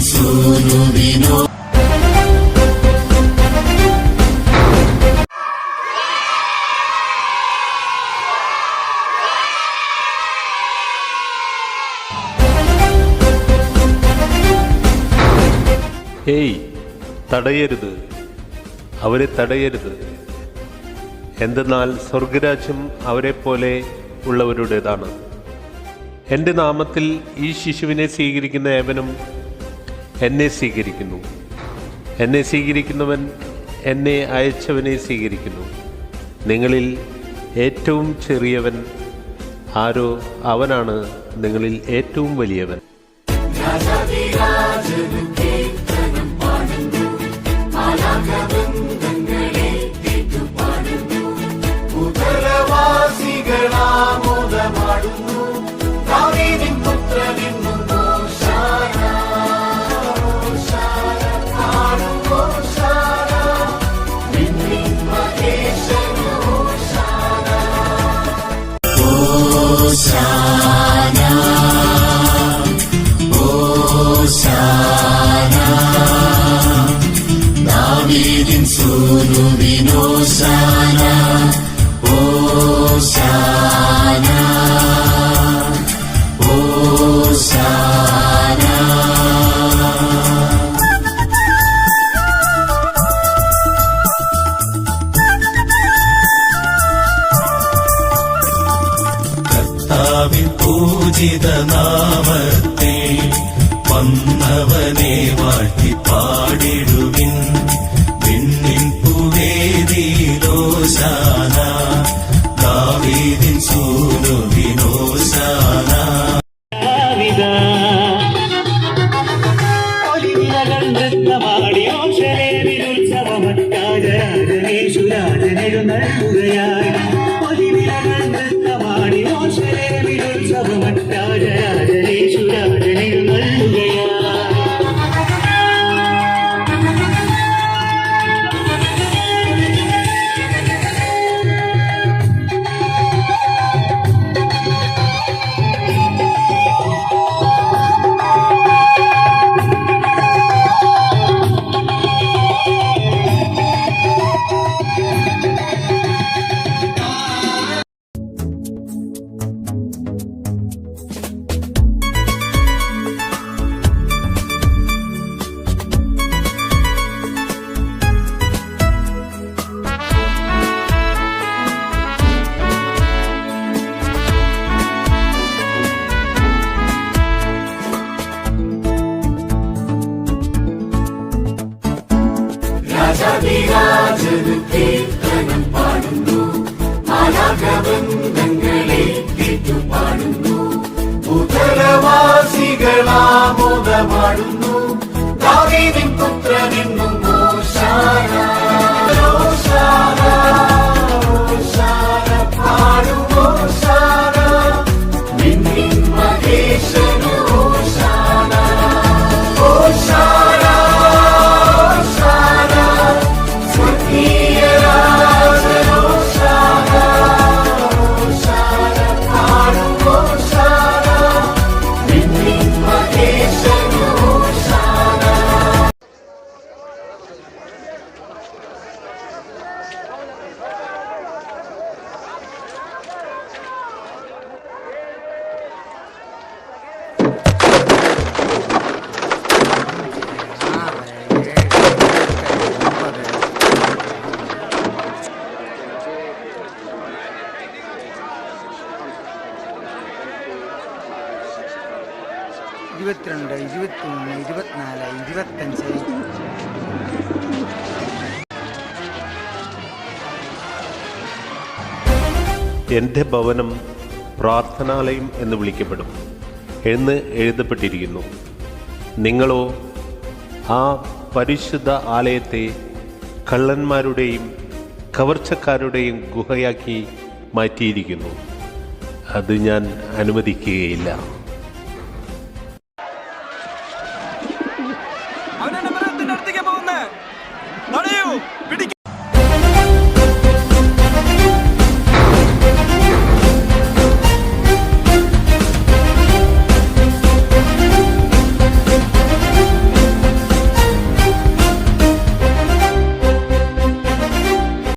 സൂരുവിനോ ഏയ് തടയരുത്. അവരെ തടയരുത്. എന്തെന്നാൽ സ്വർഗരാജ്യം അവരെപ്പോലെ ഉള്ളവരുടേതാണ്. എന്റെ നാമത്തിൽ ഈ ശിശുവിനെ സ്വീകരിക്കുന്ന ഏവനും എന്നെ സ്വീകരിക്കുന്നു. എന്നെ സ്വീകരിക്കുന്നവൻ എന്നെ അയച്ചവനെ സ്വീകരിക്കുന്നു. നിങ്ങളിൽ ഏറ്റവും ചെറിയവൻ ആരോ അവനാണ്. നിങ്ങളിൽ ഏറ്റവും വലിയവൻ. ഉദരവാസികളാമോദമാടുന്നു Hosana Hosana David'in sonu bin Hosana Hosana കർത്താവിൻ പൂജിത നാമത്തെ വന്നവനെ വാഴ്ത്തി പാടിടുവിൻ വിണ്ണിൻ പുവേദിലോശാന ദാവീദിൻ സൂനുവിനോശാന ഒലിവിലകൾ നൃത്തമാടി മാലാകവൃന്ദങ്ങളെ ഏറ്റുപാടുന്നു. ഉദരവാസികളാമോദമാടുന്നു ഇരുപത്തിരണ്ട് ഇരുപത്തിമൂന്ന് ഇരുപത്തിനാല് ഇരുപത്തഞ്ച് എന്റെ ഭവനം പ്രാർത്ഥനാലയം എന്ന് വിളിക്കപ്പെടും എന്ന് എഴുതപ്പെട്ടിരിക്കുന്നു. നിങ്ങളോ ആ പരിശുദ്ധ ആലയത്തെ കള്ളന്മാരുടെയും കവർച്ചക്കാരുടെയും ഗുഹയാക്കി മാറ്റിയിരിക്കുന്നു. അത് ഞാൻ അനുവദിക്കുകയില്ല. പുറത്തേക്ക് പോകുന്നത് തടയൂ പിടിക്ക